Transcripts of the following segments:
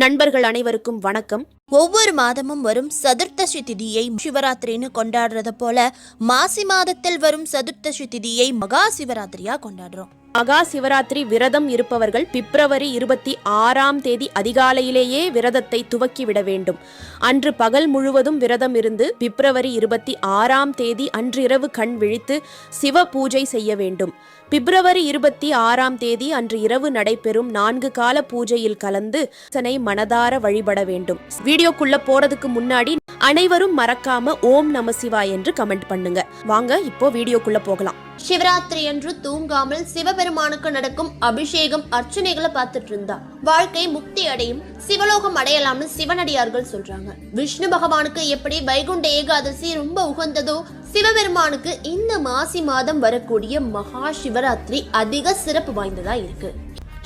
நண்பர்கள் அனைவருக்கும் வணக்கம். ஒவ்வொரு மாதமும் வரும் சதுர்த்தசி திதியை சிவராத்திரின்னு கொண்டாடுறத போல மாசி மாதத்தில் வரும் சதுர்த்தசி திதியை மகா சிவராத்திரியா கொண்டாடுறோம். மகா சிவராத்திரி விரதம் இருப்பவர்கள் பிப்ரவரி இருபத்தி ஆறாம் தேதி அதிகாலையிலேயே விரதத்தை துவக்கிவிட வேண்டும். அன்று பகல் முழுவதும் விரதம் இருந்து பிப்ரவரி இருபத்தி ஆறாம் தேதி அன்றிரவு கண் விழித்து சிவ பூஜை செய்ய வேண்டும். பிப்ரவரி இருபத்தி ஆறாம் தேதி அன்று இரவு நடைபெறும் நான்கு கால பூஜையில் கலந்து சனை மனதார வழிபட வேண்டும். வீடியோக்குள்ள போறதுக்கு முன்னாடி அனைவரும் மறக்காம ஓம் நம சிவாய் என்று கமெண்ட் பண்ணுங்க. வாங்க இப்போ வீடியோக்குள்ள போகலாம். சிவராத்திரி அன்று தூங்காமல் சிவபெருமானுக்கு நடக்கும் அபிஷேகம் அர்ச்சனைகளை பார்த்துட்டு இருந்தா. வாழ்க்கை முக்தி அடையும் சிவலோகம் அடையலாம்னு சிவனடியார்கள் சொல்றாங்க. விஷ்ணு பகவானுக்கு எப்படி வைகுண்ட ஏகாதசி ரொம்ப உகந்ததோ சிவபெருமானுக்கு இந்த மாசி மாதம் வரக்கூடிய மகா சிவராத்திரி அதிக சிறப்பு வாய்ந்ததா இருக்கு.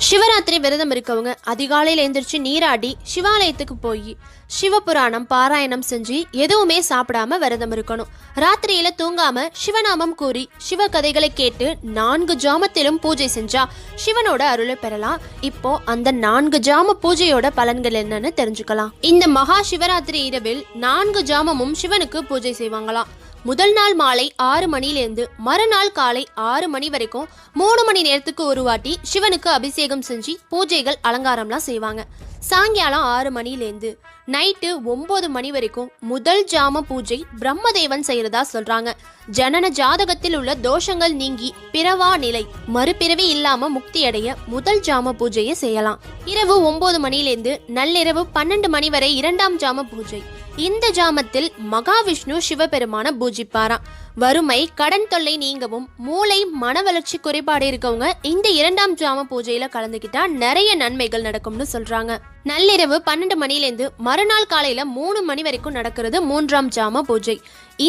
சிவராத்திரி விரதம் இருக்கவங்க அதிகாலையில் எந்திரிச்சு நீராடி சிவாலயத்துக்கு போய் சிவபுராணம் பாராயணம் செஞ்சு எதுவுமே சாப்பிடாம விரதம் இருக்கணும். ராத்திரியில தூங்காம சிவநாமம் கூறி சிவ கதைகளை கேட்டு நான்கு ஜாமத்திலும் பூஜை செஞ்சா சிவனோட அருளை பெறலாம். இப்போ அந்த நான்கு ஜாம பூஜையோட பலன்கள் என்னன்னு தெரிஞ்சுக்கலாம். இந்த மகா சிவராத்திரி இரவில் நான்கு ஜாமமும் சிவனுக்கு பூஜை செய்வாங்களாம். முதல் நாள் மாலை ஆறு மணிலேருந்து மறுநாள் காலை ஆறு மணி வரைக்கும் மூணு மணி நேரத்துக்கு ஒரு வாட்டி சிவனுக்கு அபிஷேகம் செஞ்சு பூஜைகள் அலங்காரம்லாம் செய்வாங்க. சாயங்காலம் ஆறு மணிலேருந்து நைட்டு ஒன்பது மணி வரைக்கும் முதல் ஜாம பூஜை பிரம்மதேவன் செய்யறதா சொல்றாங்க. ஜனன ஜாதகத்தில் உள்ள தோஷங்கள் நீங்கி பிறவா நிலை மறுபிறவி இல்லாம முக்தி அடைய முதல் ஜாம பூஜையை செய்யலாம். இரவு ஒன்பது மணிலேருந்து நள்ளிரவு பன்னெண்டு மணி வரை இரண்டாம் ஜாம பூஜை. இந்த ஜாமத்தில் மகாவிஷ்ணு சிவபெருமான பூஜிப்பாராம். வறுமை கடன் தொல்லை நீங்கவும் மூளை மன வளர்ச்சி குறைபாடு இருக்கவங்க இந்த இரண்டாம் ஜாம பூஜையில கலந்துக்கிட்டா நிறைய நன்மைகள் நடக்கும்னு சொல்றாங்க. நள்ளிரவு பன்னெண்டு மணிலேருந்து மறுநாள் காலையில மூணு மணி வரைக்கும் நடக்கிறது மூன்றாம் ஜாம பூஜை.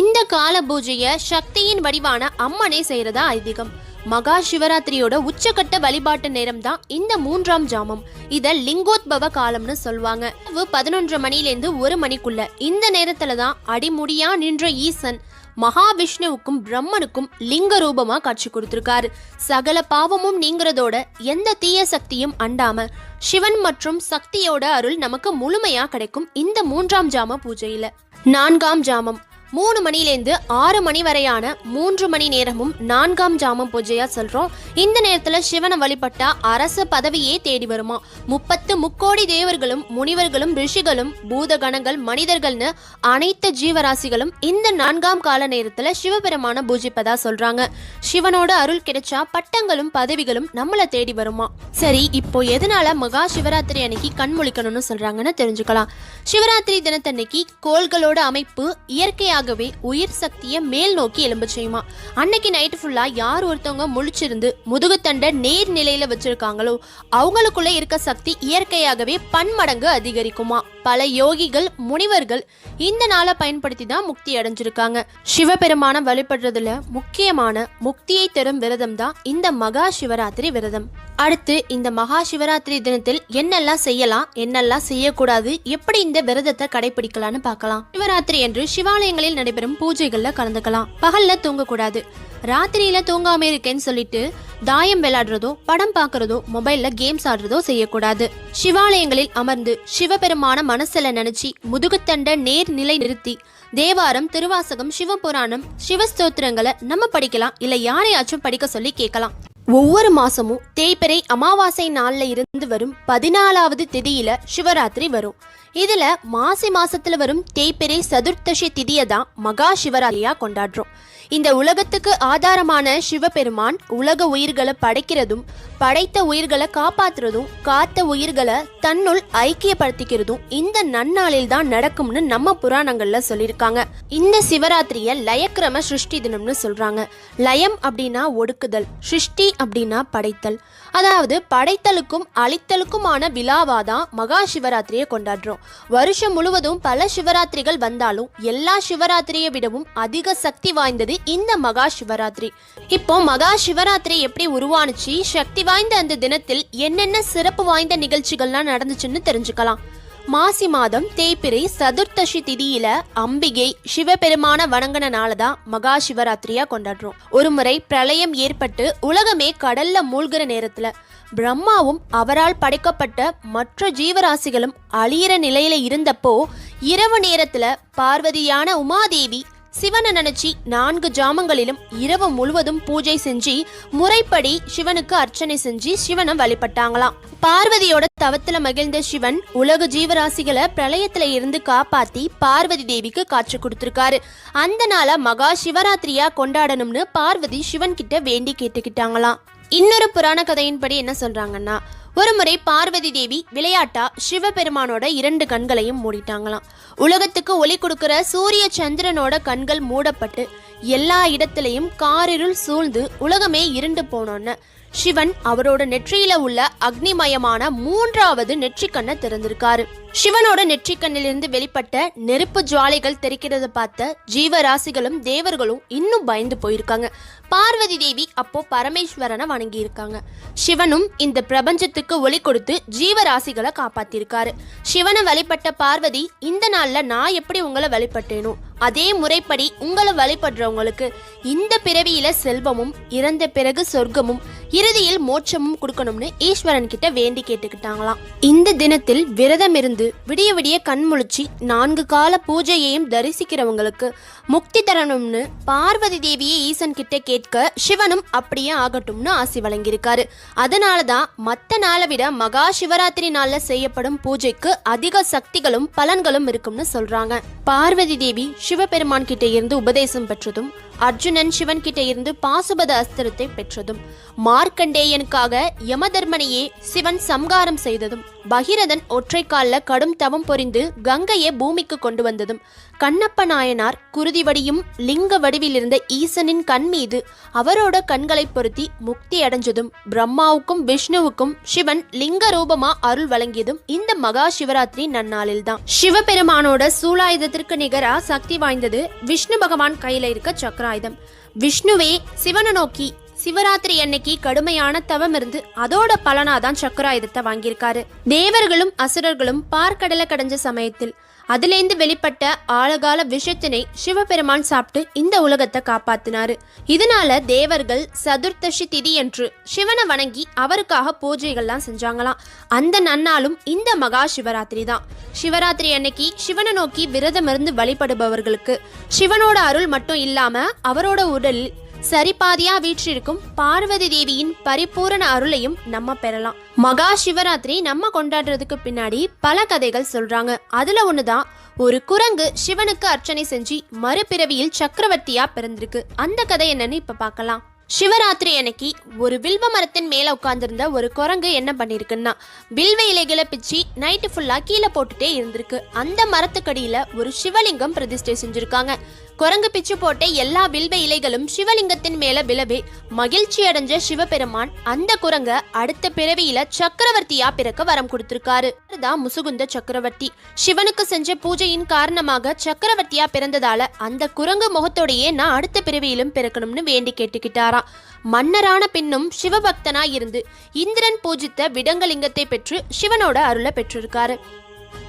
இந்த கால பூஜைய சக்தியின் வடிவான அம்மனே செய்யறதா ஐதீகம். மகா சிவராத்திரியோட உச்சக்கட்ட வழிபாட்டு நேரம் தான் இந்த மூன்றாம் ஜாமம். இத லிங்கோத்பவ காலம்னு சொல்லுவாங்க பதினொன்று மணிலேருந்து ஒரு மணிக்குள்ள. இந்த நேரத்துல தான் அடிமுடியா நின்ற ஈசன். மகாவிஷ்ணுவுக்கும் பிரம்மனுக்கும் லிங்க ரூபமா காட்சி கொடுத்திருக்காரு. சகல பாவமும் நீங்கிறதோட எந்த தீய சக்தியும் அண்டாம சிவன் மற்றும் சக்தியோட அருள் நமக்கு முழுமையா கிடைக்கும் இந்த மூன்றாம் ஜாம பூஜையில. நான்காம் ஜாமம். மூணு மணிலேருந்து ஆறு மணி வரையான மூன்று மணி நேரமும் நான்காம் ஜாமம் பூஜையா சொல்றோம். இந்த நேரத்துல சிவனை வழிபட்டா அரச பதவியே தேடி வருமா? முப்பத்து முக்கோடி தேவர்களும் முனிவர்களும் ரிஷிகளும் பூதகணங்கள் மனிதர்கள்னு அனைத்து ஜீவராசிகளும் இந்த நான்காம் கால நேரத்துல சிவபெருமான பூஜிப்பதா சொல்றாங்க. சிவனோட அருள் கிடைச்சா பட்டங்களும் பதவிகளும் நம்மள தேடி வருமா? சரி இப்போ எதனால மகா சிவராத்திரி அன்னைக்கு கண் முழிக்கணும்னு சொல்றாங்கன்னு தெரிஞ்சுக்கலாம். சிவராத்திரி தினத்தன்னைக்கு கோள்களோட அமைப்பு இயற்கையாக தானாகவே உயிர் சக்தியை மேல் நோக்கி எலும்ப செய்யுமா அன்னைக்கு நைட் ஃபுல்லா யார் ஒருத்தவங்க முழிச்சிருந்து முதுகுத்தண்டை நேர் நிலையில வச்சிருக்காங்களோ அவங்களுக்குள்ள இருக்க சக்தி இயற்கையாகவே பன்மடங்கு அதிகரிக்குமா? பல யோகிகள் முனிவர்கள் இந்த நாளை பயன்படுத்தி தான் முக்தி அடைஞ்சிருக்காங்க. சிவபெருமான வழிபடுறதுல முக்கியமான முக்தியை தரும் விரதம் தான் இந்த மகா சிவராத்திரி விரதம். அடுத்து இந்த மகா சிவராத்திரி தினத்தில் என்னெல்லாம் செய்யலாம் என்னெல்லாம் செய்யக்கூடாது எப்படி இந்த விரதத்தை கடைபிடிக்கலாம்னு பார்க்கலாம். சிவராத்திரி என்று சிவாலயங்களில் நடைபெறும் பூஜைகள்ல கலந்துக்கலாம். பகல்ல தூங்கக்கூடாது. ராத்திரியில தூங்காம இருக்கேன்னு சொல்லிட்டு தாயம் விளையாடுறதோ படம் பார்க்கறதோ மொபைல்ல கேம்ஸ் ஆடுறதோ செய்யக்கூடாது. சிவாலயங்களில் அமர்ந்து சிவபெருமான மனசுல நினைச்சு முதுகுத்தண்ட நேர் நிலை நிறுத்தி தேவாரம் திருவாசகம் சிவபுராணம் சிவஸ்தோத்திரங்களை நம்ம படிக்கலாம் இல்ல யாரையாச்சும் படிக்க சொல்லி கேட்கலாம். ஒவ்வொரு மாசமும் தேய்பிறை அமாவாசை நாள்ல இருந்து வரும் பதினாலாவது திதியில சிவராத்திரி வரும். இதுல மாசி மாசத்துல வரும் தேய்பிறை சதுர்த்தசி திதியை தான் மகா சிவராத்திரியா கொண்டாடுறோம். இந்த உலகத்துக்கு ஆதாரமான சிவபெருமான் உலக உயிர்களை படைக்கிறதும் படைத்த உயிர்களை காப்பாத்துறதும் காத்த உயிர்களை தன்னுள் ஐக்கியப்படுத்திக்கிறதும் இந்த நன்னாளில் தான் நடக்கும்னு நம்ம புராணங்கள்ல சொல்லியிருக்காங்க. இந்த சிவராத்திரிய லயக்கிரம சிருஷ்டி தினம்னு சொல்றாங்க. லயம் அப்படின்னா ஒடுக்குதல் சிருஷ்டி அப்படின்னா படைத்தல். அதாவது படைத்தலுக்கும் அழித்தலுக்குமான விழாவா தான் மகா சிவராத்திரியை கொண்டாடுறோம். வருஷம் முழுவதும் பல சிவராத்திரிகள் வந்தாலும் எல்லா சிவராத்திரியை விடவும் அதிக சக்தி வாய்ந்தது இந்த மகா சிவராத்திரி. இப்போ மகா சிவராத்திரி எப்படி உருவானுச்சு? சக்தி வாய்ந்த அந்த தினத்தில் என்னென்ன சிறப்பு வாய்ந்த நிகழ்ச்சிகள்லாம் நடந்துச்சுன்னு தெரிஞ்சுக்கலாம். மாசி மாதம் தேய்பிரை சதுர்த்தசி திதியில அம்பிகை சிவபெருமான வணங்கினால தான் மகா சிவராத்திரியா கொண்டாடுறோம். ஒருமுறை பிரளயம் ஏற்பட்டு உலகமே கடல்ல மூழ்கிற நேரத்துல பிரம்மாவும் அவரால் படைக்கப்பட்ட மற்ற ஜீவராசிகளும் அழியிற நிலையில இருந்தப்போ இரவு நேரத்துல பார்வதியான உமாதேவி சிவனை நினைச்சி நான்கு ஜாமங்களிலும் இரவு முழுவதும் பூஜை செஞ்சு முறைப்படி சிவனுக்கு அர்ச்சனை செஞ்சு சிவனை வழிபட்டாங்களாம். பார்வதியோட தவத்துல மகிழ்ந்த சிவன் உலக ஜீவராசிகளை பிரளயத்துல இருந்து காப்பாத்தி பார்வதி தேவிக்கு காட்சி கொடுத்திருக்காரு. அந்த நாள மகா சிவராத்திரியா கொண்டாடணும்னு பார்வதி சிவன் கிட்ட வேண்டி கேட்டுக்கிட்டாங்களாம். இன்னொரு புராண கதையின்படி என்ன சொல்றாங்கன்னா ஒருமுறை பார்வதி தேவி விளையாட்டா சிவபெருமானோட இரண்டு கண்களையும் மூடிட்டாங்களாம். உலகத்துக்கு ஒளி கொடுக்கிற சூரிய சந்திரனோட கண்கள் மூடப்பட்டு எல்லா இடத்துலையும் காரிருள் சூழ்ந்து உலகமே இருண்டு போனோன்னு. சிவன் அவரோட நெற்றியில உள்ள அக்னிமயமான மூன்றாவது நெற்றிக்கண்ணை திறந்திருக்காரு. சிவனோட நெற்றிக்கண்ணிலிருந்து வெளிப்பட்ட நெருப்பு ஜுவாலைகள் தெரிக்கிறத பார்த்த ஜீவராசிகளும் தேவர்களும் இன்னும் பயந்து போயிருக்காங்க. பார்வதி தேவி அப்போ பரமேஸ்வரனை வணங்கி இருக்காங்க சிவனும் இந்த பிரபஞ்சத்துக்கு ஒளி கொடுத்து ஜீவராசிகளை காப்பாத்திருக்காரு. சிவனை வழிபட்ட பார்வதி இந்த நாள்ல நான் எப்படி உங்களை வழிபட்டேனோ அதே முறைப்படி உங்களை வழிபடுறவங்களுக்கு இந்த பிறவியில செல்வமும் இறந்த பிறகு சொர்க்கமும் இறுதியில் மோட்சமும் கொடுக்கணும்னு ஈஸ்வரன் கிட்ட வேண்டி கேட்டுக்கிட்டாங்களாம். இந்த தினத்தில் விரதம் இருந்து விடிய விடிய கண் முழிச்சு நான்கு கால பூஜையையும் தரிசிக்கிறவங்களுக்கு முக்தி தரணும்னு பார்வதி தேவியை ஈசன் கிட்ட கேட்க சிவனும் அப்படியே ஆகட்டும்னு ஆசி வழங்கியிருக்காரு. அதனால தான் மற்ற நாளை விட மகா சிவராத்திரி நாளில் செய்யப்படும் பூஜைக்கு அதிக சக்திகளும் பலன்களும் இருக்கும்னு சொல்றாங்க. பார்வதி தேவி சிவபெருமான் கிட்ட இருந்து உபதேசம் பெற்றதும் அர்ஜுனன் சிவன் கிட்ட இருந்து பாசுபத அஸ்திரத்தை பெற்றதும் மார்க்கண்டேயனுக்காக யமதர்மனையே சிவன் சம்காரம் செய்ததும் பகிரதன் ஒற்றைக்கால்ல கடும் தவம் பொறிந்து கங்கையை பூமிக்கு கொண்டு வந்ததும் கண்ணப்ப நாயனார் குருதி வடியும் லிங்க வடிவில் இருந்த ஈசனின் கண் மீது அவரோட கண்களை பொருத்தி முக்தி அடைஞ்சதும் பிரம்மாவுக்கும் விஷ்ணுவுக்கும் சிவன் லிங்க ரூபமா அருள் வழங்கியதும் இந்த மகா சிவராத்திரி நன்னாளில்தான். சிவபெருமானோட சூலாயுதத்திற்கு நிகரா சக்தி வாய்ந்தது விஷ்ணு பகவான் கையில இருக்க சக்கராயுதம். விஷ்ணுவே சிவனை நோக்கி சிவராத்திரி அன்னைக்கு கடுமையான தவம் இருந்து அதோட பலனாதான் சக்கராயுதத்தை வாங்கியிருக்காரு. தேவர்களும் அசுரர்களும் பார்க்கடலை கடைஞ்ச சமயத்தில் அதுலேருந்து வெளிப்பட்ட ஆழகால விஷத்தினை சிவபெருமான் சாப்பிட்டு இந்த உலகத்தை காப்பாத்தினாரு. இதனால தேவர்கள் சதுர்த்தசி திதி என்று சிவனை வணங்கி அவருக்காக பூஜைகள்லாம் செஞ்சாங்களாம். அந்த நன்னாளும் இந்த மகா சிவராத்திரி தான். சிவராத்திரி அன்னைக்கு சிவனை நோக்கி விரதம் இருந்து வழிபடுபவர்களுக்கு. சிவனோட அருள் மட்டும் இல்லாம அவரோட உடலில் சரிபாதியா வீற்றிருக்கும் பார்வதி தேவியின் பரிபூரண அருளையும் நம்ம பெறலாம். மகா சிவராத்திரி நம்ம கொண்டாடுறதுக்கு பின்னாடி பல கதைகள் சொல்றாங்க. அதுல ஒண்ணுதான் ஒரு குரங்கு சிவனுக்கு அர்ச்சனை செஞ்சு மறுபிறவியில் சக்கரவர்த்தியா பிறந்திருக்கு. அந்த கதை என்னன்னு இப்ப பார்க்கலாம். சிவராத்திரி அன்னைக்கு ஒரு வில்வ மரத்தின் மேலே உட்காந்துருந்த ஒரு குரங்கு என்ன பண்ணிருக்குன்னா வில்வ இலைகளை பிச்சு நைட்டு ஃபுல்லாக கீழே போட்டுட்டே இருந்திருக்கு. அந்த மரத்துக்கடியில் ஒரு சிவலிங்கம் பிரதிஷ்டை செஞ்சுருக்காங்க. குரங்கு பிச்சு போட்ட எல்லா வில்வ இலைகளும் சிவலிங்கத்தின் மேலே விழவே மகிழ்ச்சி அடைஞ்ச சிவபெருமான் அந்த குரங்க அடுத்த பிறவியில சக்கரவர்த்தியா பிறக்க வரம் கொடுத்திருக்காரு. தான் முசுகுந்த சக்கரவர்த்தி. சிவனுக்கு செஞ்ச பூஜையின் காரணமாக சக்கரவர்த்தியா பிறந்ததால அந்த குரங்கு முகத்தோடையே நான் அடுத்த பிறவியிலும் பிறக்கணும்னு வேண்டி கேட்டுக்கிட்டாராம். மன்னரான பின்னும் சிவபக்தனா இருந்து இந்திரன் பூஜித்த விடங்கலிங்கத்தை பெற்று சிவனோட அருளை பெற்றிருக்காரு.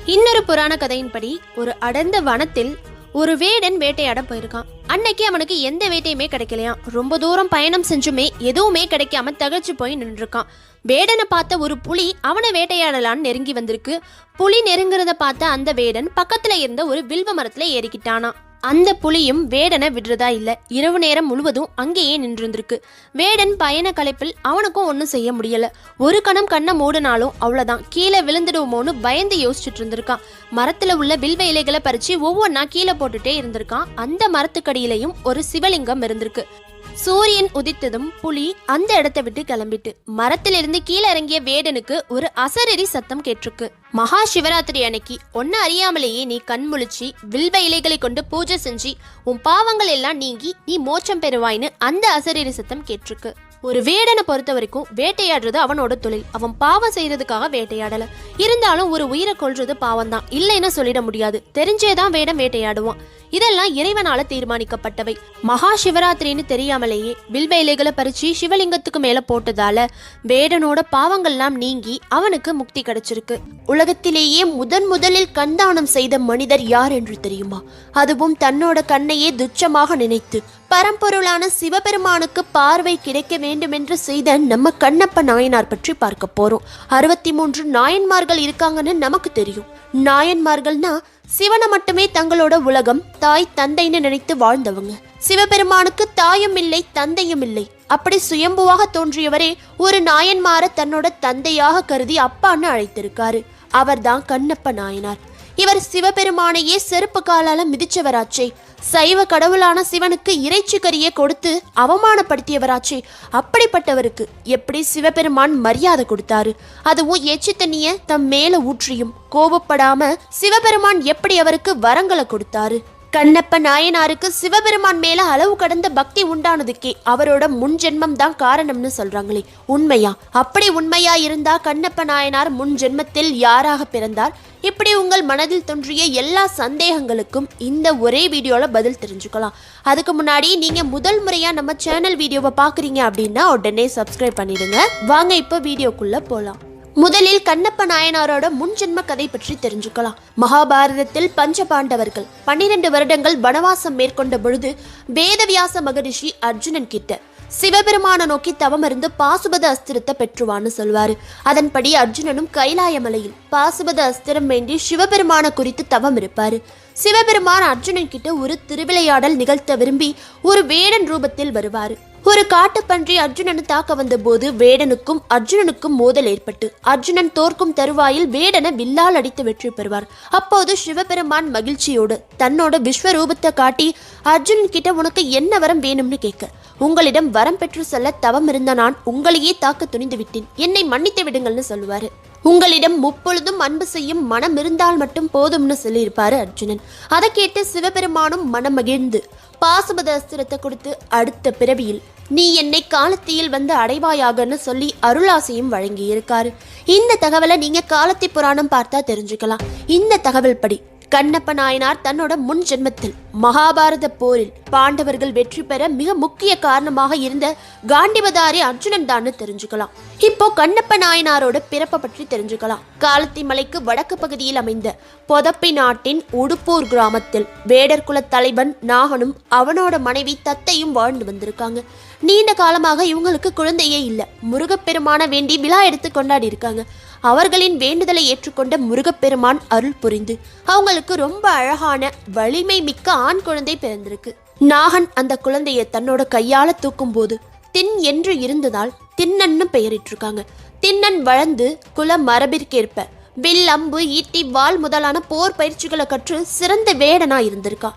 இன்னொரு புராண கதையின்படி ஒரு அடர்ந்த வனத்தில் ஒரு வேடன் வேட்டையாட போயிருக்கான். அன்னைக்கு அவனுக்கு எந்த வேட்டையுமே கிடைக்கலையாம். ரொம்ப தூரம் பயணம் செஞ்சுமே எதுவுமே கிடைக்காம தகச்சு போய் நின்றுருக்கான். வேடனை பார்த்த ஒரு புலி அவனை வேட்டையாடலான்னு நெருங்கி வந்திருக்கு. புலி நெருங்குறத பார்த்த அந்த வேடன் பக்கத்துல இருந்த ஒரு வில்வ மரத்துல ஏறிக்கிட்டானா அந்த புலியும் வேடனை விடுறதா இல்லை. இரவு நேரம் முழுவதும் அங்கேயே நின்றிருந்திருக்கு. வேடன் பயண களைப்பில் அவனுக்கும் ஒன்றும் செய்ய முடியல. ஒரு கணம் கண்ணை மூடினாலும் அவ்வளோதான் கீழே விழுந்துடுவோமோன்னு பயந்து யோசிச்சுட்டு இருந்திருக்கான் மரத்தில் உள்ள வில்வ இலைகளை பறித்து ஒவ்வொன்றா கீழே போட்டுட்டே இருந்திருக்கான். அந்த மரத்துக்கடியிலையும் ஒரு சிவலிங்கம் இருந்திருக்கு. சூரியன் உதித்ததும் புலி அந்த இடத்தை விட்டு கிளம்பிட்டு மரத்திலிருந்து கீழே இறங்கிய வேடனுக்கு ஒரு அசரறி சத்தம் கேட்டிருக்கு. மகா சிவராத்திரி அன்னைக்கு ஒன்னு அறியாமலேயே நீ கண் முழிச்சு வில்வ இலைகளை கொண்டு பூஜை செஞ்சு உன் பாவங்கள் எல்லாம் நீங்கி நீ மோச்சம் பெறுவாய்னு அந்த அசரறி சத்தம் கேட்டிருக்கு. ஒரு வேடனை பொறுத்த வரைக்கும் வேட்டையாடுறது அவனோட தொழில். அவன் பாவம் செய்யறதுக்காக வேட்டையாடல. இருந்தாலும் ஒரு உயிரை கொல்றது பாவம் தான் இல்லைன்னு சொல்லிட முடியாது. தெரிஞ்சேதான் வேடம் வேட்டையாடுவான். இதெல்லாம் இறைவனால தீர்மானிக்கப்பட்டவை. மகா சிவராத்திரின்னு தெரியாமலேயே வில்வ இலைகளை பறிச்சு சிவலிங்கத்துக்கு மேல போட்டதால வேடனோட பாவங்கள்லாம் நீங்கி அவனுக்கு முக்தி கிடைச்சிருக்கு. உலகத்திலேயே முதன் முதலில் கண்தானம் செய்த மனிதர் யார் என்று தெரியுமா? அதுவும் தன்னோட கண்ணையே துச்சமாக நினைத்து பரம்பொருளான சிவபெருமானுக்கு பார்வை கிடைக்க வேண்டும் என்று செய்த நம்ம கண்ணப்ப நாயனார் பற்றி பார்க்க போறோம். அறுபத்தி மூன்று நாயன்மார்கள் இருக்காங்கன்னு நமக்கு தெரியும். நாயன்மார்கள்னா சிவனை மட்டுமே தங்களோட உலகம் தாய் தந்தைன்னு நினைத்து வாழ்ந்தவங்க. சிவபெருமானுக்கு தாயும் இல்லை தந்தையும் இல்லை. அப்படி சுயம்புவாக தோன்றியவரே ஒரு நாயன்மார தன்னோட தந்தையாக கருதி அப்பான்னு அழைத்திருக்காரு. அவர்தான் கண்ணப்ப நாயனார். இவர் சிவபெருமானையே செருப்பு காலால மிதிச்சவராச்சே. சைவ கடவுளான சிவனுக்கு இறைச்சி கறியை கொடுத்து அவமானப்படுத்தியவராச்சே. அப்படிப்பட்டவருக்கு எப்படி சிவபெருமான் மரியாதை கொடுத்தாரு? அதுவும் எச்சி தண்ணிய தம் மேல ஊற்றியும். கோபப்படாம சிவபெருமான் எப்படி அவருக்கு வரங்களை கொடுத்தாரு? கண்ணப்ப நாயனாருக்கு சிவபெருமான் மேல அளவு கடந்த பக்தி உண்டானதுக்கே அவரோட முன் ஜென்மம் தான் காரணம்னு சொல்றாங்களே. உண்மையா? அப்படி உண்மையா இருந்தா கண்ணப்ப நாயனார் முன் ஜென்மத்தில் யாராக பிறந்தார்? இப்படி உங்கள் மனதில் தோன்றிய எல்லா சந்தேகங்களுக்கும் இந்த ஒரே வீடியோவில் பதில் தெரிஞ்சுக்கலாம். அதுக்கு முன்னாடி நீங்கள் முதல் முறையாக நம்ம சேனல் வீடியோவை பார்க்குறீங்க அப்படின்னா உடனே சப்ஸ்கிரைப் பண்ணிடுங்க. வாங்க இப்போ வீடியோக்குள்ளே போகலாம் முதலில் கண்ணப்ப நாயனாரோட முன்ஜென்ம கதை பற்றி தெரிஞ்சுக்கலாம். மகாபாரதத்தில் பஞ்ச பாண்டவர்கள் பன்னிரண்டு வருடங்கள் வனவாசம் மேற்கொண்ட பொழுது வேதவியாச மகரிஷி அர்ஜுனன் கிட்ட சிவபெருமான நோக்கி தவம் இருந்து பாசுபத அஸ்திரத்தை பெற்றுவான்னு சொல்வாரு. அதன்படி அர்ஜுனனும் கைலாய மலையில் பாசுபத அஸ்திரம் வேண்டி சிவபெருமான குறித்து தவம் இருப்பாரு. சிவபெருமான் அர்ஜுனன் கிட்ட ஒரு திருவிளையாடல் நிகழ்த்த விரும்பி ஒரு வேடன் ரூபத்தில் வருவாரு. ஒரு காட்டுப்பன்றி அர்ஜுனனை தாக்க வந்தபோது வேடனுக்கும் அர்ஜுனனுக்கும் மோதல் ஏற்பட்டு அர்ஜுனன் தோற்கும் தருவாயில் வேடனை வில்லால் அடித்து வெற்றி பெறுவார். அப்போது சிவபெருமான் மகிழ்ச்சியோடு தன்னோட விஸ்வரூபத்தை காட்டி அர்ஜுனன் கிட்ட உனக்கு என்ன வரம் வேணும்னு கேட்க உங்களிடம் வரம் பெற்று செல்ல தவம் இருந்த நான் உங்களையே தாக்க துணிந்து விட்டேன். என்னை மன்னித்து விடுங்கள்னு சொல்லுவாரு. உங்களிடம் முப்பொழுதும் அன்பு செய்யும் மனம் இருந்தால் மட்டும் போதும்னு சொல்லியிருப்பாரு அர்ஜுனன். அதை கேட்டு சிவபெருமானும் மனம் மகிழ்ந்து பாசுபத அஸ்திரத்தை கொடுத்து அடுத்த பிறவியில் நீ என்னை காலத்தியில் வந்து அடைவாயாகன்னு சொல்லி அருளாசையும் வழங்கியிருக்காரு. இந்த தகவலை நீங்க காலத்தி புராணம் பார்த்தா தெரிஞ்சுக்கலாம். இந்த தகவல் படி கண்ணப்ப நாயனார் தன்னோட முன் ஜென்மத்தில் மகாபாரத போரில் பாண்டவர்கள் வெற்றி பெற மிக முக்கிய காரணமாக இருந்த காண்டிபதாரி அர்ஜுனன் தான் தெரிஞ்சுக்கலாம். இப்போ கண்ணப்ப நாயனாரோட பிறப்பை பற்றி தெரிஞ்சுக்கலாம். காலத்தி மலைக்கு வடக்கு பகுதியில் அமைந்த பொதப்பி நாட்டின் உடுப்பூர் கிராமத்தில் வேடர் குல தலைவன் நாகனும் அவனோட மனைவி தத்தையும் வாழ்ந்து வந்திருக்காங்க. நீண்ட காலமாக இவங்களுக்கு குழந்தையே இல்லை. முருகப்பெருமான வேண்டி விழா எடுத்து கொண்டாடி இருக்காங்க. அவர்களின் வேண்டுதலை ஏற்றுக்கொண்ட முருகப்பெருமான் அருள் புரிந்து அவங்களுக்கு ரொம்ப அழகான வலிமை மிக்க ஆண் குழந்தை பிறந்திருக்கு. நாகன் அந்த குழந்தையை தன்னோட கையால தூக்கும் போது தின் என்று இருந்ததால் தின்னன்னு பெயரிட்டிருக்காங்க. தின்னன் வளர்ந்து குல மரபிற்கேற்ப வில் அம்பு ஈட்டி வாள் முதலான போர் பயிற்சிகளை கற்று சிறந்த வேடனா இருந்திருக்கா.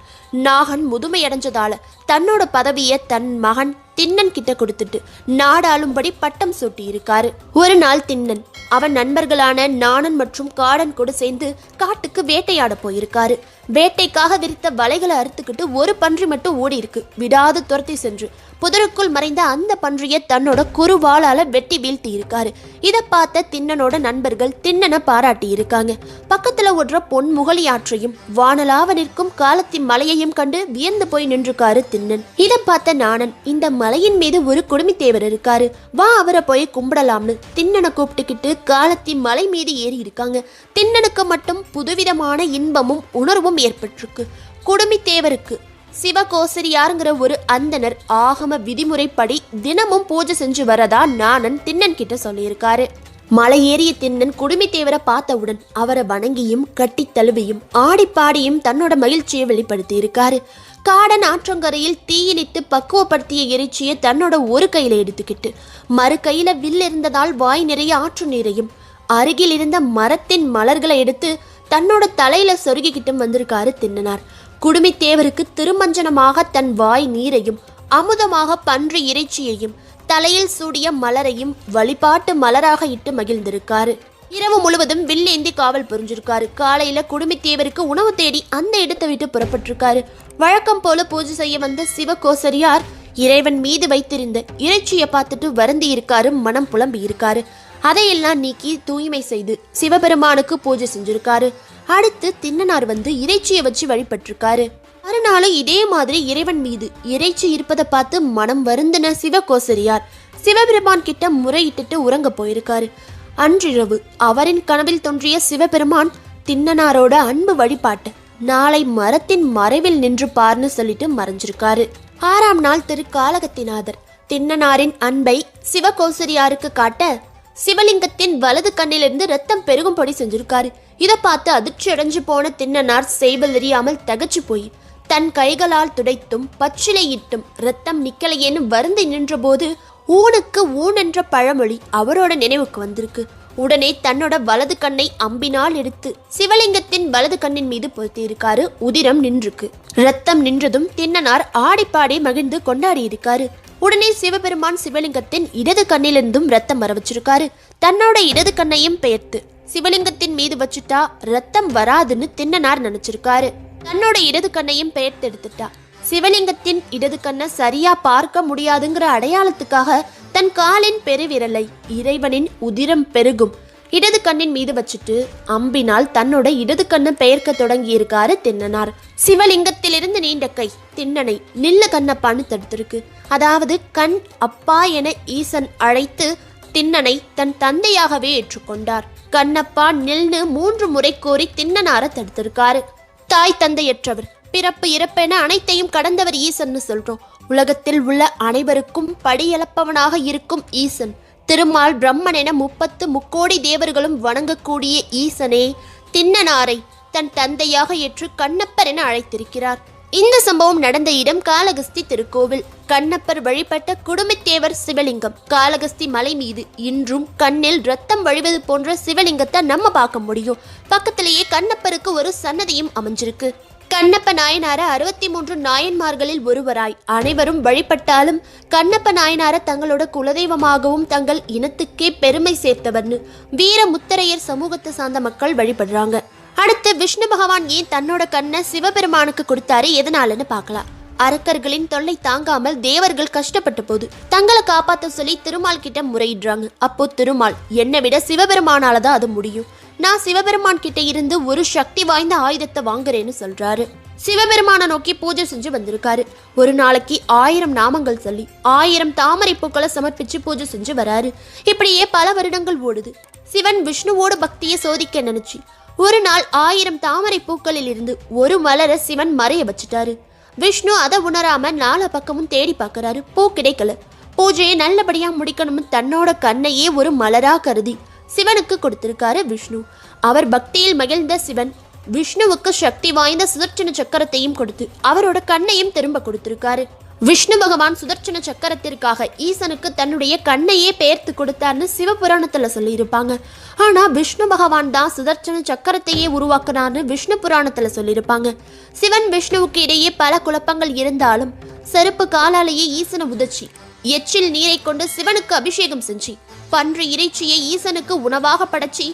நாகன் முதுமை அடைஞ்சதால தன்னோட பதவியை தன் மகன் தின்னன் கிட்ட கொடுத்துட்டு நாடாளும்படி பட்டம் சூட்டி இருக்காரு ஒரு நாள் தின்னன் அவன் நண்பர்களான நாணன் மற்றும் காடன் கூட சேர்ந்து காட்டுக்கு வேட்டையாட போயிருக்காரு. வேட்டைக்காக விரித்த வலைகளை அறுத்துக்கிட்டு ஒரு பன்றி மட்டும் ஓடி இருக்கு விடாது துரத்தி சென்று புதருக்குள் மறைந்த அந்த பன்றியை தன்னோட குறுவாளால வெட்டி வீழ்த்தி இருக்காரு இதை பார்த்த தின்னனோட நண்பர்கள் தின்னனை பாராட்டி இருக்காங்க பக்கத்துல ஓடுற பொன் முகலியாற்றையும் வானலாவ நிற்கும் காலத்தி மலையையும் கண்டு வியந்து போய் நின்றுக்காரு தின்னன். இதை பார்த்த நாணன் இந்த மலையின் மீது ஒரு குடுமித்தேவர் இருக்காரு. வா அவரை போய் கும்பிடலாம்னு தின்னனை கூப்பிட்டுக்கிட்டு காலத்தி மலை மீது ஏறி இருக்காங்க. தின்னனுக்கு மட்டும் புதுவிதமான இன்பமும் உணர்வும் ஏற்பட்டிருக்கு. குடுமித்தேவருக்கு சிவகோசரியாருங்கிற ஒரு அந்தனர் ஆகம விதிமுறைப்படி தினமும் பூஜை செஞ்சு வரதா நாணன் தின்னன் கிட்ட சொல்லியிருக்காரு. மலை ஏறிய தின்னன் குடுமித்தேவரை பார்த்தவுடன் அவரை வணங்கியும் கட்டித் தழுவியும் ஆடிப்பாடியும் தன்னோட மகிழ்ச்சியை வெளிப்படுத்தி இருக்காரு காடன் ஆற்றங்கரையில் தீயிலிட்டு பக்குவப்படுத்திய எரிச்சியை தன்னோட ஒரு கையில எடுத்துக்கிட்டு மறு கையில வில் இருந்ததால் வாய் நிறைய ஆற்று நீரையும் அருகில் இருந்த மரத்தின் மலர்களை எடுத்து தன்னோட தலையில சொருகிக்கிட்டும் வந்திருக்காரு தின்னனார் குடுமித்தேவருக்கு திருமஞ்சனமாக தன் வாய் நீரையும் அமுதமாக பன்று இறைச்சியையும் தலையில் சூடிய மலரையும் வழிபாட்டு மலராக இட்டு மகிழ்ந்திருக்காரு. இரவு முழுவதும் வில்லேந்தி காவல் புரிஞ்சிருக்காரு. காலையில குடுமித்தேவருக்கு உணவு தேடி அந்த இடத்தை விட்டு புறப்பட்டிருக்காரு. வழக்கம் போல பூஜை செய்ய வந்த சிவகோசரியார் இறைவன் மீது வைத்திருந்த இறைச்சியை பார்த்துட்டு வருந்தி இருக்காரு மனம் புலம்பி இருக்காரு. அதையெல்லாம் நீக்கி தூய்மை செய்து சிவபெருமானுக்கு பூஜை செஞ்சிருக்காரு. அடுத்து தின்னனார் வந்து இறைச்சியை வச்சு வழிபட்டிருக்காரு. மறுநாளும் இதே மாதிரி இறைவன் மீது இறைச்சி இருப்பதை பார்த்து மனம் வருந்தின சிவகோசரியார் சிவபெருமான் கிட்ட முறையிட்டுட்டு உறங்க போயிருக்காரு. அன்றிரவு அவரின் கனவில் தோன்றிய சிவபெருமான் தின்னனாரோட அன்பு வழிபாட்டு நாளை மரத்தின் மறைவில் நின்று பார்னு சொல்லிட்டு மறைஞ்சிருக்காரு. ஆறாம் நாள் திரு காலகத்திநாதர் தின்னனாரின் அன்பை சிவகோசரியாருக்கு காட்ட சிவலிங்கத்தின் வலது கண்ணிலிருந்து ரத்தம் பெருகும்படி செஞ்சிருக்காரு. இதை பார்த்து அதிர்ச்சி அடைஞ்சு போன தின்னனார் செய்வல் எறியாமல் தகச்சு போய் தன் கைகளால் துடைத்தும் பச்சிலையிட்டும் ரத்தம் நிக்கலையேன்னு வருந்தி நின்றபோது ஊனுக்கு ஊன் என்ற பழமொழி அவரோட நினைவுக்கு வந்திருக்கு. உடனே தன்னோட வலது கண்ணை அம்பினால் எடுத்து சிவலிங்கத்தின் வலது கண்ணின் மீது பொருத்தி இருக்காரு உதிரம் நின்றுக்கு. ரத்தம் நின்றதும் தின்னனார் ஆடிப்பாடி மகிழ்ந்து கொண்டாடி இருக்காரு. உடனே சிவபெருமான் சிவலிங்கத்தின் இடது கண்ணிலிருந்தும் ரத்தம் வர வச்சிருக்காரு. தன்னோட இடது கண்ணையும் பெயர்த்து சிவலிங்கத்தின் மீது வச்சுட்டா ரத்தம் வராதுன்னு தின்னனார் நினைச்சிருக்காரு. தன்னோட இடது கண்ணையும் பெயர்த்தெடுத்துட்டா. சிவலிங்கத்தின் இடது கண்ணை சரியா பார்க்க முடியாதுங்கிற அடையாளத்துக்காக தன் காலின் பெருவிரலை இறைவனின் உதிரம் பெருகும். இடது கண்ணின் மீது வச்சுட்டு அம்பினால் தன்னோட இடது கண்ணை பெயர்க்க தொடங்கி இருக்காரு தின்னனார் சிவலிங்கத்திலிருந்து நீண்ட கை தின்னனை நில்ல கண்ணப்பான்னு தடுத்திருக்கு. அதாவது கண் அப்பா என ஈசன் அழைத்து தின்னனை தன் தந்தையாகவே ஏற்றுக்கொண்டார். கண்ணப்பா நில்னு மூன்று முறை கோரி தின்னனார தடுத்திருக்காரு. தாய் தந்தையற்றவர் பிறப்பு இறப்பென அனைத்தையும் கடந்தவர் ஈசன்னு சொல்றோம். உலகத்தில் உள்ள அனைவருக்கும் படியளப்பவனாக இருக்கும் ஈசன். திருமால் பிரம்மன் என முப்பத்து முக்கோடி தேவர்களும் வணங்கக்கூடிய ஈசனே தின்னனாரை தன் தந்தையாக ஏற்று கண்ணப்பர் என அழைத்திருக்கிறார். இந்த சம்பவம் நடந்த இடம் காளகஸ்தி திருக்கோவில். கண்ணப்பர் வழிபட்ட குடும்பத்தேவர் சிவலிங்கம். காளகஸ்தி மலை மீது இன்றும் கண்ணில் ரத்தம் வழிவது போன்ற சிவலிங்கத்தை நம்ம பார்க்க முடியும். பக்கத்திலேயே கண்ணப்பருக்கு ஒரு சன்னதியும் அமைஞ்சிருக்கு. கண்ணப்ப நாயனார அறுபத்தி மூன்று நாயன்மார்களில் ஒருவராய். அனைவரும் வழிபட்டாலும் கண்ணப்ப நாயனார தங்களோட குலதெய்வமாகவும் தங்கள் இனத்துக்கே பெருமை சேர்த்தவர்னு வீர முத்தரையர் சமூகத்தை சார்ந்த மக்கள் வழிபடுறாங்க. அடுத்து விஷ்ணு பகவான் ஏன் தன்னோட கண்ணை சிவபெருமானுக்கு கொடுத்தாரு? எதனாலன்னு பார்க்கலாம். அரக்கர்களின் தொல்லை தாங்காமல் தேவர்கள் கஷ்டப்பட்ட போது தங்களை காப்பாத்த சொல்லி திருமால் கிட்ட முறையிடுறாங்க. அப்போ திருமால் என்னை விட சிவபெருமானால தான் அது முடியும். நான் சிவபெருமான் கிட்ட இருந்து ஒரு சக்தி வாய்ந்த ஆயுதத்தை வாங்குறேன்னு சொல்றாரு. சிவபெருமானை நோக்கி பூஜை செஞ்சு வந்திருக்காரு. ஒரு நாளைக்கு ஆயிரம் நாமங்கள் சொல்லி ஆயிரம் தாமரை பூக்களை சமர்ப்பிச்சு பூஜை செஞ்சு வராரு. இப்படியே பல வருடங்கள் ஓடுது. சிவன் விஷ்ணுவோட பக்தியை சோதிக்க நினைச்சு ஒரு நாள் ஆயிரம் தாமரை பூக்களில் இருந்து ஒரு மலரை சிவன் மறைய வச்சுட்டாரு. விஷ்ணு அதை உணராம நாலா பக்கமும் தேடி பார்க்கறாரு. பூ கிடைக்கல. பூஜையை நல்லபடியா முடிக்கணும்னு தன்னோட கண்ணையே ஒரு மலரா கருதி சிவனுக்கு கொடுத்திருக்காரு விஷ்ணு. அவர் பக்தியில் மகிழ்ந்த சிவன் விஷ்ணுவுக்கு சக்தி வாய்ந்த சுதர்ச்சன சக்கரத்தையும் கொடுத்து அவரோட கண்ணையும் திரும்ப கொடுத்திருக்காரு. விஷ்ணு பகவான் சுதர்ச்சன சக்கரத்திற்காக ஈசனுக்கு தன்னுடைய கண்ணையே பெயர்த்து கொடுத்தார்னு சிவபுராணத்துல சொல்லியிருப்பாங்க. ஆனா விஷ்ணு பகவான் தான் சுதர்ச்சன சக்கரத்தையே உருவாக்குனார்னு விஷ்ணு புராணத்துல சொல்லியிருப்பாங்க. சிவன் விஷ்ணுவுக்கு இடையே பல குழப்பங்கள் இருந்தாலும் செருப்பு காலாலேயே ஈசனை உதச்சி எச்சில் நீரை கொண்டு சிவனுக்கு அபிஷேகம் செஞ்சு பன்று இறைச்சியை ஈசனுக்கு உணவாக படைச்சி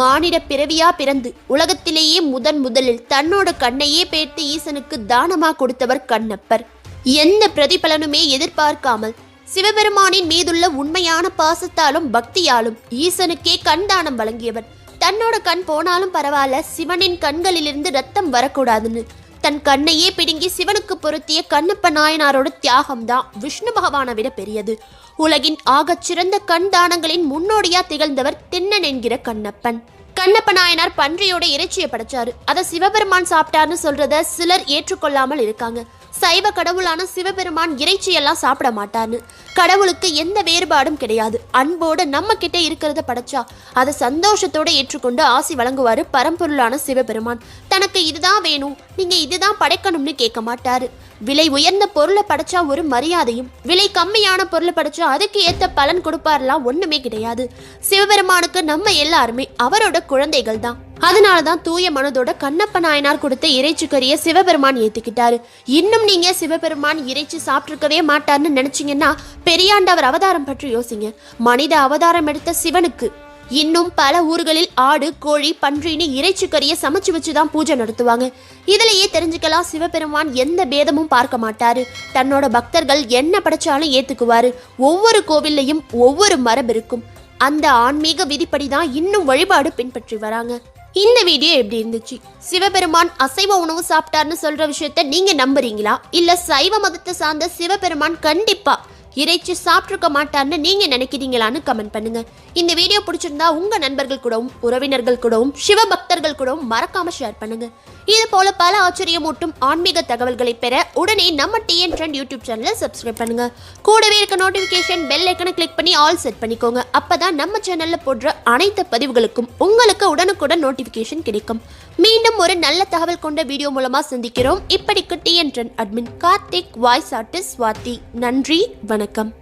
மானிட பிறவியா பிறந்து உலகத்திலேயே முதன் முதலில் தன்னோட கண்ணையே பேர்த்து ஈசனுக்கு தானமா கொடுத்தவர் கண்ணப்பர். எந்த பிரதிபலனுமே எதிர்பார்க்காமல் சிவபெருமானின் மீதுள்ள உண்மையான பாசத்தாலும் பக்தியாலும் ஈசனுக்கே கண்தானம் வழங்கியவர் தன்னோட கண் போனாலும் பரவாயில்ல சிவனின் கண்களிலிருந்து ரத்தம் வரக்கூடாதுன்னு. தன் கண்ணையே பிடுங்கி சிவனுக்கு பொருத்திய கண்ணப்ப நாயனாரோட தியாகம் தான் விஷ்ணு பகவானை விட பெரியது. உலகின் ஆகச் சிறந்த கண் தானங்களின் முன்னோடியா திகழ்ந்தவர் தின்னன் என்கிற கண்ணப்பன். கண்ணப்ப நாயனார் பன்றியோட இறைச்சியை படைச்சாரு. அதை சிவபெருமான் சாப்பிட்டார்னு சொல்றத சிலர் ஏற்றுக்கொள்ளாமல் இருக்காங்க. சைவ கடவுளான சிவபெருமான் இறைச்சியெல்லாம் சாப்பிட மாட்டான்னு. கடவுளுக்கு எந்த வேறுபாடும் கிடையாது. அன்போடு நம்ம கிட்ட இருக்கிறத படைச்சா அதை சந்தோஷத்தோட ஏற்றுக்கொண்டு ஆசி வழங்குவாரு பரம்பொருளான சிவபெருமான். தனக்கு இதுதான் வேணும் நீங்க இதுதான் படைக்கணும்னு கேட்க மாட்டாரு. விலை உயர்ந்த பொருளை படைச்சா ஒரு மரியாதையும் விலை கம்மியான பொருளை படைச்சா அதுக்கு ஏத்த பலன் கொடுப்பாரெல்லாம் ஒண்ணுமே கிடையாது. சிவபெருமானுக்கு நம்ம எல்லாருமே அவரோட குழந்தைகள் தான் அதனாலதான் தூய மனதோட கண்ணப்ப நாயனார் கொடுத்த இறைச்சி கறிய சிவபெருமான் ஏத்துக்கிட்டாரு. இன்னும் நீங்க சிவபெருமான் இறைச்சி சாப்பிட்ருக்கவே மாட்டார்னு நினைச்சீங்கன்னா பெரியாண்டவர் அவதாரம் பற்றி யோசிங்க. மனித அவதாரம் எடுத்த சிவனுக்கு இன்னும் பல ஊர்களில் ஆடு கோழி பன்றின்னு இறைச்சி கறியை சமைச்சு வச்சு தான் பூஜை நடத்துவாங்க. இதுலயே தெரிஞ்சுக்கலாம் சிவபெருமான் எந்த பேதமும் பார்க்க மாட்டாரு. தன்னோட பக்தர்கள் என்ன படைச்சாலும் ஏத்துக்குவாரு. ஒவ்வொரு கோவில்லையும் ஒவ்வொரு மரபு இருக்கும். அந்த ஆன்மீக விதிப்படி தான் இன்னும் வழிபாடு பின்பற்றி வராங்க. இந்த வீடியோ எப்படி இருந்துச்சு? சிவபெருமான் அசைவ உணவு சாப்பிட்டார்னு சொல்ற விஷயத்த நீங்க நம்புறீங்களா? இல்ல சைவ மதத்தை சார்ந்த சிவபெருமான் கண்டிப்பா இறைச்சி சாப்பிட்ருக்க மாட்டார்னு நீங்க நினைக்கிறீங்களான்னு கமெண்ட் பண்ணுங்க. இந்த வீடியோ பிடிச்சிருந்தா உங்க நண்பர்கள் கூடவும் உறவினர்கள் கூடவும் சிவபக்தர்கள் கூடவும் மறக்காம ஷேர் பண்ணுங்க. இது போல பல ஆச்சரியமூட்டும் ஆன்மீக தகவல்களை பெற உடனே நம்ம டிஎன் ட்ரெண்ட் யூடியூப் சேனலை சப்ஸ்கிரைப் பண்ணுங்க. கூடவே இருக்க நோட்டிஃபிகேஷன் பெல் ஐக்கனை கிளிக் பண்ணி ஆல் செட் பண்ணிக்கோங்க. அப்பதான் நம்ம சேனல்ல போடுற அனைத்து பதிவுகளுக்கும் உங்களுக்கு உடனுக்குடன் நோட்டிஃபிகேஷன் கிடைக்கும். மீண்டும் ஒரு நல்ல தகவல் கொண்ட வீடியோ மூலமா சந்திக்கிறோம். இப்படிக்கு TN admin Karthik voice artist Swathi. நன்றி வணக்கம்.